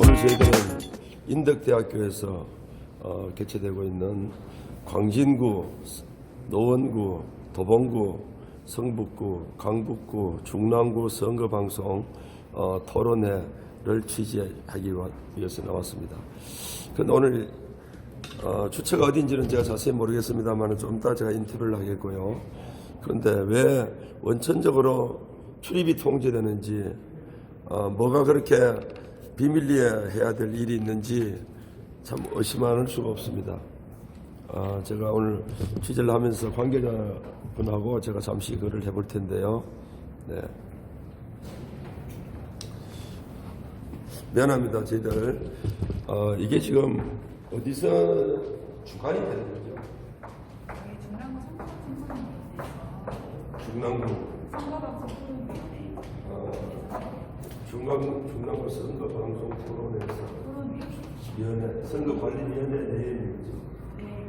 오늘 저희들은 인덕대학교에서 어, 개최되고 있는 광진구, 노원구, 도봉구, 성북구, 강북구, 중랑구 선거방송 어, 토론회를 취재하기 위해서 나왔습니다. 그런데 오늘 어, 주체가 어딘지는 제가 자세히 모르겠습니다만 좀 이따 제가 인터뷰를 하겠고요. 그런데 왜 원천적으로 출입이 통제되는지 어, 뭐가 그렇게 비밀리에 해야 될 일이 있는지 참 의심할 수가 없습니다. 아, 제가 오늘 취재를 하면서 관계자분하고 제가 잠시 그를 해볼 텐데요. 네. 미안합니다, 저희들. 어, 이게 지금 어디서 주관이 되는 거죠? 저희 중랑구 선거방송 토론회에서 중랑구, 선거방송 토론위원회 어, 중간, 중랑구 선거방송 토론회에서 위원회, 선거관리위원회 내용이죠. 네, 네.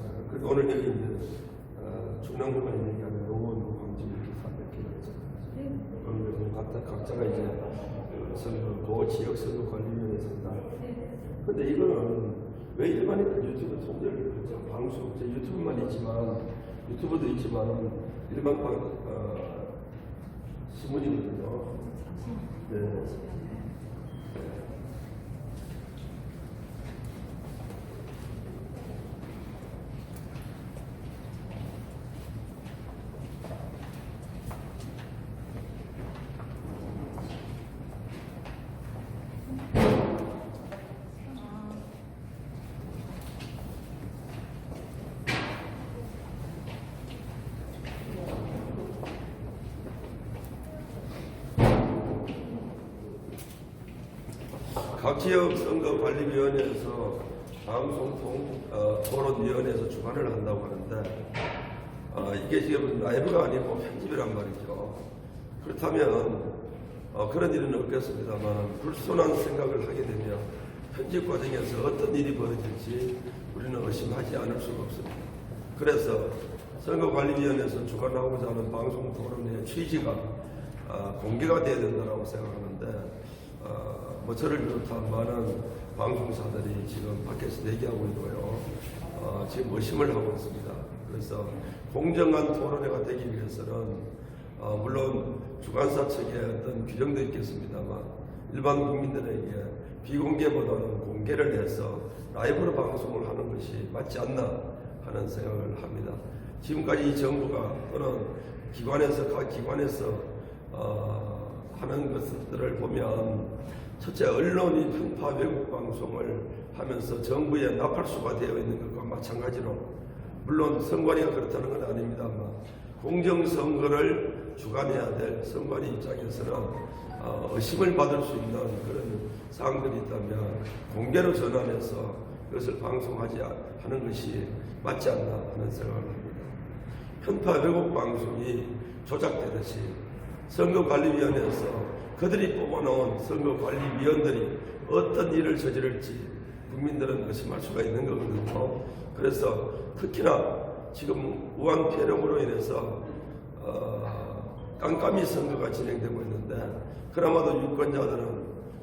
어, 그래서 오늘 여기 이제 어, 중랑구만 있는 게 아니라 노원구, 광진 이렇게 다. 네, 네. 그런 것은 각자, 각자가 이제 그 선거, 그 지역 선거관리위원회 선다. 근데 이거는 왜 일반인들 유튜브 그렇죠? 방송, 제 유튜브만 있지만 유튜브도 있지만 일반 방, 어, 신문이거든요. 네. 각 지역 선거관리위원회에서 방송통 어, 토론위원회에서 주관을 한다고 하는데 어, 이게 지금 라이브가 아니고 편집이란 말이죠. 그렇다면 어, 그런 일은 없겠습니다만 불순한 생각을 하게 되면 편집 과정에서 어떤 일이 벌어질지 우리는 의심하지 않을 수가 없습니다. 그래서 선거관리위원회에서 주관하고자 하는 방송 토론의 취지가 아, 공개가 돼야 된다고 생각하는데 어, 뭐 저를 비롯한 많은 방송사들이 지금 밖에서 대기하고 있고요. 어, 지금 의심을 하고 있습니다. 그래서 공정한 토론회가 되기 위해서는 어, 물론 주관사 측에 어떤 규정도 있겠습니다만 일반 국민들에게 비공개보다는 공개를 해서 라이브로 방송을 하는 것이 맞지 않나 하는 생각을 합니다. 지금까지 이 정부가 또는 기관에서 각 기관에서 어, 하는 것들을 보면 첫째 언론이 편파 외국 방송을 하면서 정부의 나팔수가 되어 있는 것과 마찬가지로 물론 선관위가 그렇다는 건 아닙니다만 공정 선거를 주관해야 될 선관위 입장에서는 어, 의심을 받을 수 있는 그런 사항들이 있다면 공개로 전환해서 그것을 방송하지 하는 것이 맞지 않나 하는 생각을 합니다. 편파 왜곡 방송이 조작되듯이 선거관리위원회에서 그들이 뽑아놓은 선거관리위원들이 어떤 일을 저지를지 국민들은 의심할 수가 있는 거거든요. 그래서 특히나 지금 우한 폐렴으로 인해서 어, 깜깜이 선거가 진행되고 있는데 그나마도 유권자들은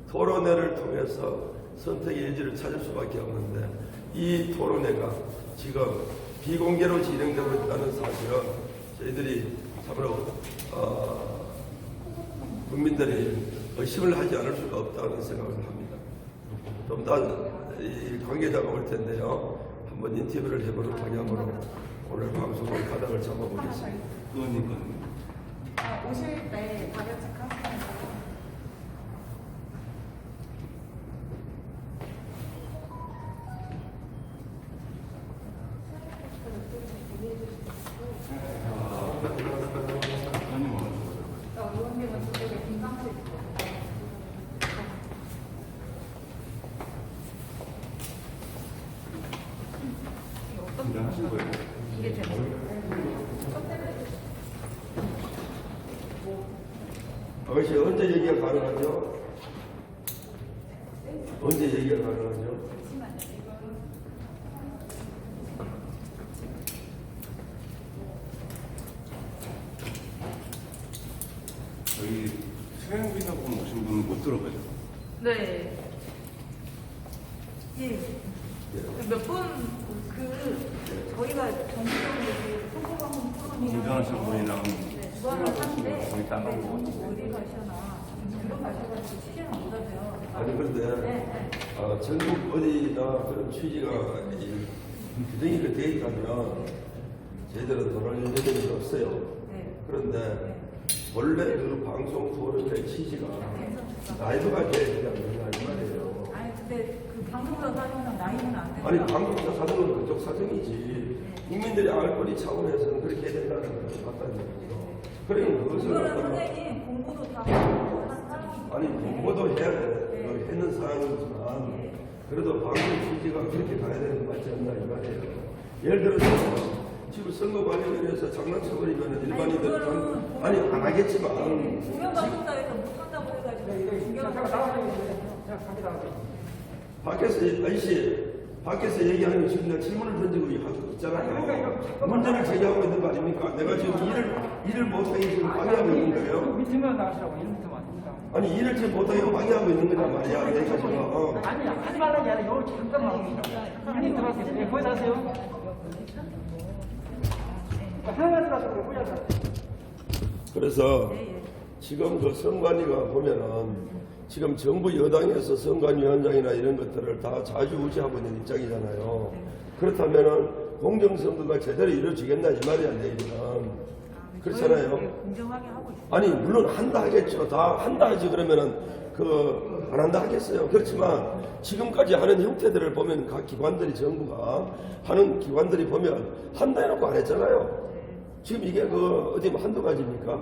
토론회를 통해서 선택의 여지를 찾을 수밖에 없는데 이 토론회가 지금 비공개로 진행되고 있다는 사실은 저희들이 참으로 어, 국민들이 의심을 하지 않을 수가 없다는 생각을 합니다. 좀 더 관계자가 올 텐데요. 한번 인터뷰를 해보는 방향으로 오늘 방송을 가닥을 잡아보겠습니다. 의원님 건 아, 오실 때 발열 어시 언제 얘기가 가능하죠? 언제 얘기가 가능하죠? 저희 수행비자분 오신 분은 못 들어가죠? 네. 예. 예. 몇분그 저희가 정기적으로 소고방송 토론이랑 공전하신 분이랑. 하는데, 거기 네, 어디 가시나, 취재를 못 하세요. 아니 그런데 네, 네. 어, 전국 어디나 그런 취지가 이 규정이 그 되어 있다면 제대로 돌아올 예정이 없어요. 네. 그런데 원래 그 방송 토론의 취지가 라이브가 돼야 이 말이에요. 아니, 근데 그 방송사 사정상 나이는 안 되고. 아니 방송사 사정은 그쪽 사정이지 국민들이 알 권리 차원에서는 그렇게 해야 된다는 것이 맞다는 얘기죠. 이거는 어떤 선생님 공부도 다 하고 한 사람이기 아니. 공부도 해야 돼. 어, 했는 사항이지만 그래도 방송 취지가 그렇게 가야 되는 거 맞지 않나 이 말이에요. 예를 들어서 지금 선거 관련해서 장난쳐버리면 일반인들 아니, 장- 그거는 아니 안 하겠지만 중견방송사에서 못한다고 해가지고 중견방송사에서 밖에서 아저씨 밖에서 얘기하는 지금 내가 질문을 던지고 하고 있잖아요. 문제를 제기하고 있는 거 아닙니까? 내가 지금 일을 일을 못하게 지금 방해하고 있는 거예요. 밑에만 나가시라고 이름부터 만듭니다. 아니 일을 지금 못하게 방해하고 있는 거란 말이야. 내가 지금 어. 아니 하지 말라는 게 아니라 요 잠깐만 이님 들어가세요. 네, 거기 가세요. 하나만 들어가서 그래 보자. 그래서 네, 예. 지금 그 선관위가 보면은 지금 정부 여당에서 선관위원장이나 이런 것들을 다 자주우지하고 있는 입장이잖아요. 그렇다면은 공정선거가 제대로 이루어지겠나 이 말이야 내일은. 그렇잖아요. 네, 공정하게 하고 있어요. 아니 물론 한다 하겠죠. 다 한다 하지 그러면은 그 안 한다 하겠어요. 그렇지만 지금까지 하는 형태들을 보면 각 기관들이 정부가 하는 기관들이 보면 한다 해놓고 안 했잖아요. 지금 이게 그 어디 뭐 한두 가지입니까?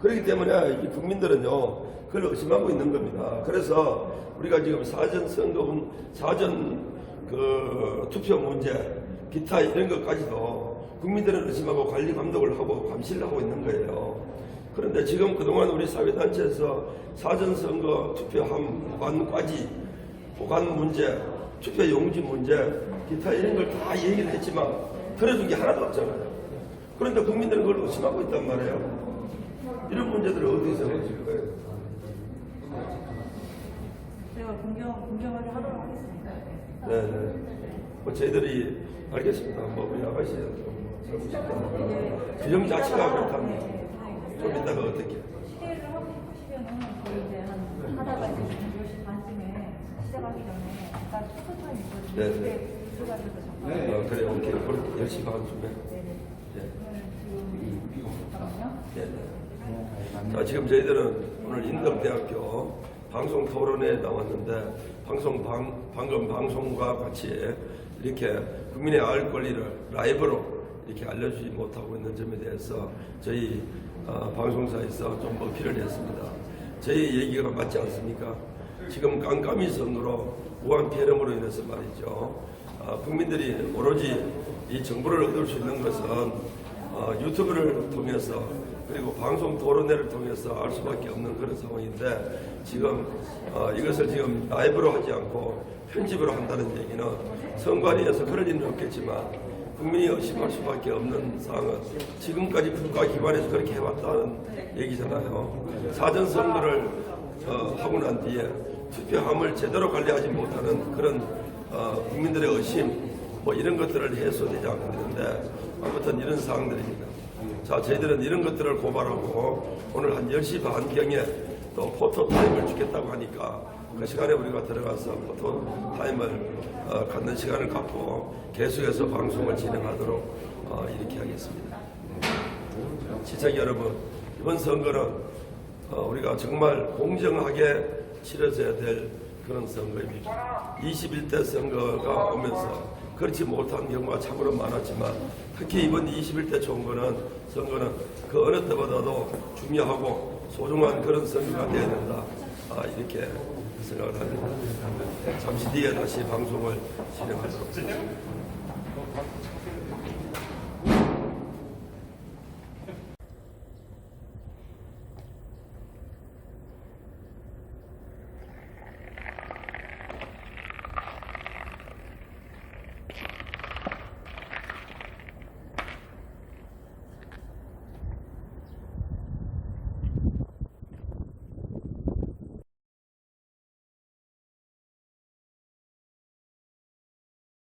그렇기 때문에 이 국민들은요 그걸 의심하고 있는 겁니다. 그래서 우리가 지금 사전 선거 사전 그 투표 문제 기타 이런 것까지도 국민들은 의심하고 관리 감독을 하고 감시를 하고 있는 거예요. 그런데 지금 그동안 우리 사회단체에서 사전선거 투표함관까지 보관 문제, 투표 용지 문제, 기타 이런 걸 다 얘기를 했지만 들어준 게 하나도 없잖아요. 그런데 국민들은 그걸 의심하고 있단 말이에요. 이런 문제들을 어디서 가질 거예요? 제가 공정, 공정하게 하도록 하겠습니다. 네, 네. 뭐 저희들이 알겠습니다. 뭐 우리 아가씨 좀살 규정 자체가 그렇답니다. 좀 이따가 어떻게? 시계를 하고 싶으시면은 저희 이제 한 하다가 이제 10시 반쯤에 시작하기 전에 투표 타임 있거든요. 네, 그때 들어가셔서 잠깐. 어, 그래, 오케이. 그럼 열심히 반쯤에. 네네. 네. 그러면 지금 잠깐만요. 네, 네. 자, 지금 저희들은 오늘 인덕대학교 방송 토론회에 나왔는데 방송 방, 방금 방송과 같이 이렇게 국민의 알 권리를 라이브로 이렇게 알려주지 못하고 있는 점에 대해서 저희 어, 방송사에서 좀 어필을 했습니다. 저희 얘기가 맞지 않습니까? 지금 깜깜이 선으로 우한 폐렴으로 인해서 말이죠. 어, 국민들이 오로지 이 정보를 얻을 수 있는 것은 어, 유튜브를 통해서 그리고 방송 토론회를 통해서 알 수밖에 없는 그런 상황인데 지금 어, 이것을 지금 라이브로 하지 않고 편집으로 한다는 얘기는 선관위에서 그럴 일은 없겠지만 국민이 의심할 수밖에 없는 상황은 지금까지 국가기관에서 그렇게 해왔다는 얘기잖아요. 사전 선거를 어, 하고 난 뒤에 투표함을 제대로 관리하지 못하는 그런 어, 국민들의 의심 뭐 이런 것들을 해소되지 않고 있는데 아무튼 이런 사항들입니다. 자, 저희들은 이런 것들을 고발하고 오늘 한 10시 반경에 또 포토 타임을 주겠다고 하니까 그 시간에 우리가 들어가서 포토 타임을 어, 갖는 시간을 갖고 계속해서 방송을 진행하도록 어, 이렇게 하겠습니다. 시청자 여러분, 이번 선거는 어, 우리가 정말 공정하게 치러져야 될 그런 선거입니다. 21대 선거가 오면서 그렇지 못한 경우가 참으로 많았지만 특히 이번 21대 총선은 선거는 그 어느 때보다도 중요하고 소중한 그런 선거가 되어야 된다. 아, 이렇게 생각을 합니다. 잠시 뒤에 다시 방송을 진행하도록 하겠습니다.